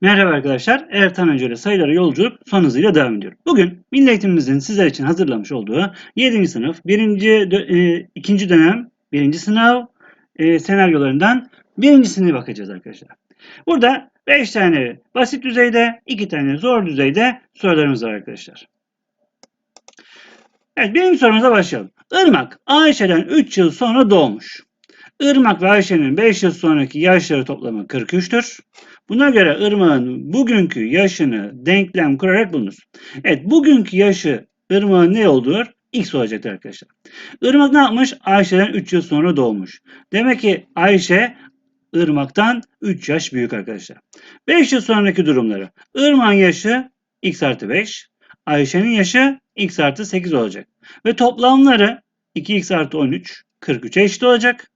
Merhaba arkadaşlar. Ertan Hoca ile sayılara yolculuk son hızıyla devam ediyor. Bugün Milli Eğitimimizin sizler için hazırlamış olduğu 7. sınıf 1. 2. dönem 1. sınav e, senaryolarından birincisine bakacağız arkadaşlar. Burada 5 tane basit düzeyde, 2 tane zor düzeyde sorularımız var arkadaşlar. Evet birinci sorumuza başlayalım. Irmak Ayşe'den 3 yıl sonra doğmuş. Irmak ve Ayşe'nin 5 yıl sonraki yaşları toplamı 43'tür. Buna göre Irmak'ın bugünkü yaşını denklem kurarak bulunur. Evet bugünkü yaşı Irmak'ın ne olduğu X olacaktır arkadaşlar. Irmak ne yapmış? Ayşe'den 3 yıl sonra doğmuş. Demek ki Ayşe Irmak'tan 3 yaş büyük arkadaşlar. 5 yıl sonraki durumları. Irmak'ın yaşı X artı 5. Ayşe'nin yaşı X artı 8 olacak. Ve toplamları 2X artı 13 43'e eşit olacak.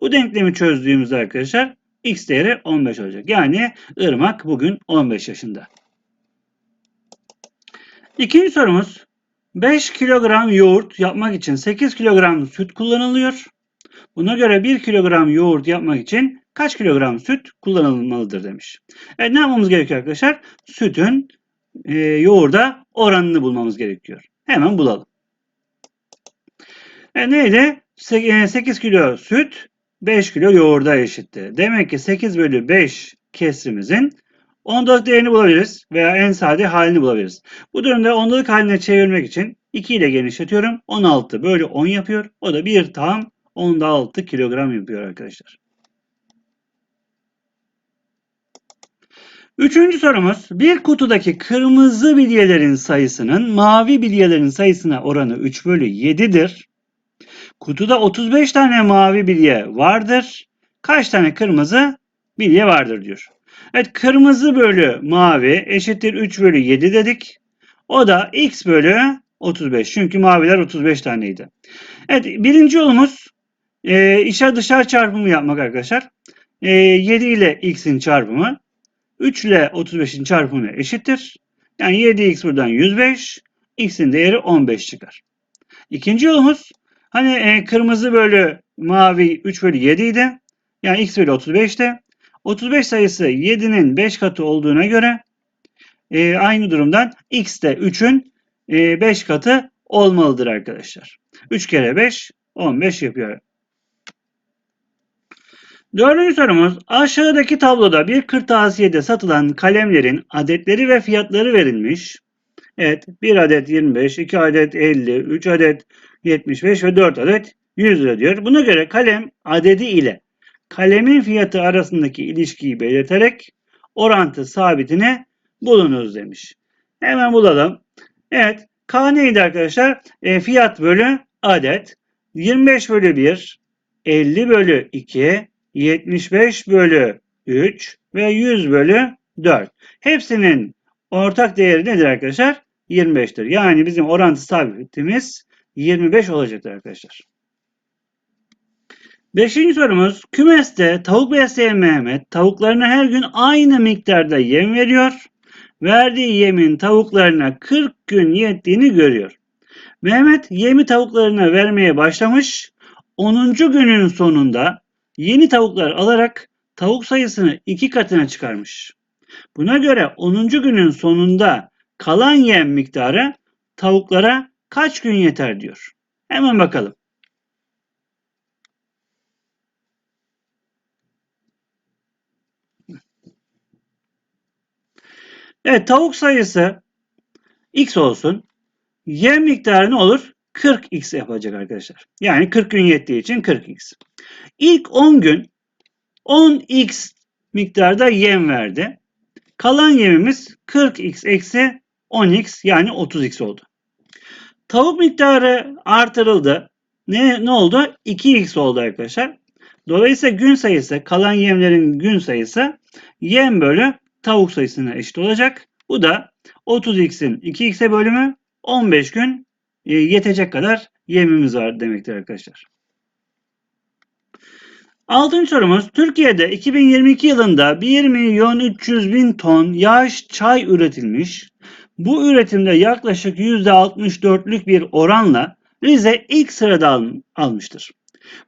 Bu denklemi çözdüğümüzde arkadaşlar x değeri 15 olacak. Yani Irmak bugün 15 yaşında. İkinci sorumuz 5 kilogram yoğurt yapmak için 8 kilogram süt kullanılıyor. Buna göre 1 kilogram yoğurt yapmak için kaç kilogram süt kullanılmalıdır demiş. Evet ne yapmamız gerekiyor arkadaşlar? Sütün e, yoğurda oranını bulmamız gerekiyor. Hemen bulalım. E, neydi? 8 kilo süt 5 kilo yoğurda eşitti. Demek ki 8 bölü 5 kesrimizin ondalık değerini bulabiliriz veya en sade halini bulabiliriz. Bu durumda ondalık haline çevirmek için 2 ile genişletiyorum. 16 bölü 10 yapıyor. O da 1 tam 16 kilogram yapıyor arkadaşlar. Üçüncü sorumuz bir kutudaki kırmızı bilyelerin sayısının mavi bilyelerin sayısına oranı 3 bölü 7'dir. Kutuda 35 tane mavi bilye vardır. Kaç tane kırmızı bilye vardır diyor. Evet kırmızı bölü mavi eşittir 3 bölü 7 dedik. O da x bölü 35. Çünkü maviler 35 taneydi. Evet birinci yolumuz e, içe dışarı çarpımı yapmak arkadaşlar. E, 7 ile x'in çarpımı 3 ile 35'in çarpımı eşittir. Yani 7x buradan 105. x'in değeri 15 çıkar. İkinci yolumuz Hani e, kırmızı bölü mavi 3 bölü 7 idi. Yani x bölü 35'te. 35 sayısı 7'nin 5 katı olduğuna göre e, aynı durumdan x de 3'ün e, 5 katı olmalıdır arkadaşlar. 3 kere 5 15 yapıyor. Dördüncü sorumuz aşağıdaki tabloda bir kırtasiyede satılan kalemlerin adetleri ve fiyatları verilmiş. Evet 1 adet 25, 2 adet 50, 3 adet 75 ve 4 adet 100 lira diyor. Buna göre kalem adedi ile kalemin fiyatı arasındaki ilişkiyi belirterek orantı sabitini bulunuz demiş. Hemen bulalım. Evet. K neydi arkadaşlar? E, fiyat bölü adet. 25 bölü 1, 50 bölü 2, 75 bölü 3 ve 100 bölü 4. Hepsinin ortak değeri nedir arkadaşlar? 25'tir. Yani bizim orantı sabitimiz 25 olacaktır arkadaşlar. Beşinci sorumuz. Kümeste tavuk besleyen Mehmet tavuklarına her gün aynı miktarda yem veriyor. Verdiği yemin tavuklarına 40 gün yettiğini görüyor. Mehmet yemi tavuklarına vermeye başlamış. 10. günün sonunda yeni tavuklar alarak tavuk sayısını iki katına çıkarmış. Buna göre 10. günün sonunda kalan yem miktarı tavuklara kaç gün yeter diyor. Hemen bakalım. Evet tavuk sayısı x olsun. Yem miktarı ne olur? 40x yapacak arkadaşlar. Yani 40 gün yettiği için 40x. İlk 10 gün 10x miktarda yem verdi. Kalan yemimiz 40x eksi 10x yani 30x oldu. Tavuk miktarı artırıldı. Ne, ne oldu? 2x oldu arkadaşlar. Dolayısıyla gün sayısı, kalan yemlerin gün sayısı yem bölü tavuk sayısına eşit olacak. Bu da 30x'in 2x'e bölümü 15 gün e, yetecek kadar yemimiz var demektir arkadaşlar. Altıncı sorumuz. Türkiye'de 2022 yılında 1 milyon 300 bin ton yaş çay üretilmiş. Bu üretimde yaklaşık %64'lük bir oranla Rize ilk sırada al, almıştır.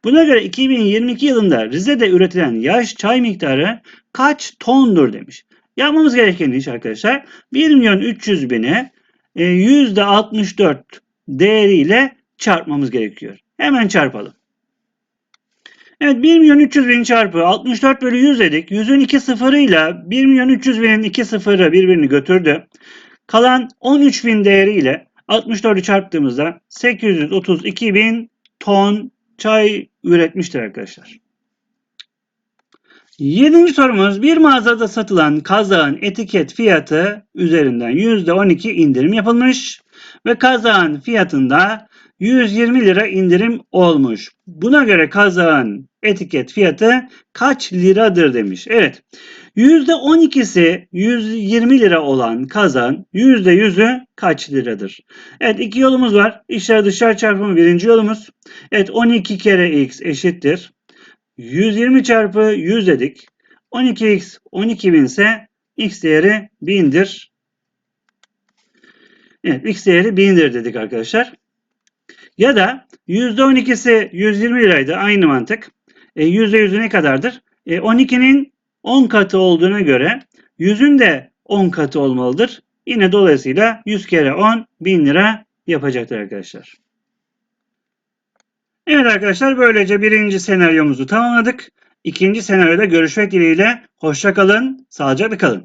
Buna göre 2022 yılında Rize'de üretilen yaş çay miktarı kaç tondur demiş. Yapmamız gereken iş arkadaşlar 1 milyon 300 bini e, %64 değeriyle çarpmamız gerekiyor. Hemen çarpalım. Evet 1 milyon 300 bin çarpı 64 bölü 100 dedik. 100'ün iki sıfırıyla 1 milyon 300 binin iki sıfırı birbirini götürdü. Kalan 13 bin değeriyle 64'ü çarptığımızda 832 bin ton çay üretmiştir arkadaşlar. Yedinci sorumuz bir mağazada satılan kazağın etiket fiyatı üzerinden %12 indirim yapılmış ve kazağın fiyatında 120 lira indirim olmuş. Buna göre kazağın etiket fiyatı kaç liradır demiş. Evet. %12'si 120 lira olan kazağın %100'ü kaç liradır? Evet iki yolumuz var. İçler dışlar çarpımı birinci yolumuz. Evet 12 kere x eşittir. 120 çarpı 100 dedik. 12x 12.000 ise x değeri 1000'dir. Evet x değeri 1000'dir dedik arkadaşlar. Ya da %12'si 120 liraydı aynı mantık. E, %100'ü ne kadardır? E, 12'nin 10 katı olduğuna göre 100'ün de 10 katı olmalıdır. Yine dolayısıyla 100 kere 10 1000 lira yapacaktır arkadaşlar. Evet arkadaşlar böylece birinci senaryomuzu tamamladık. İkinci senaryoda görüşmek dileğiyle. Hoşça kalın, sağlıcakla kalın.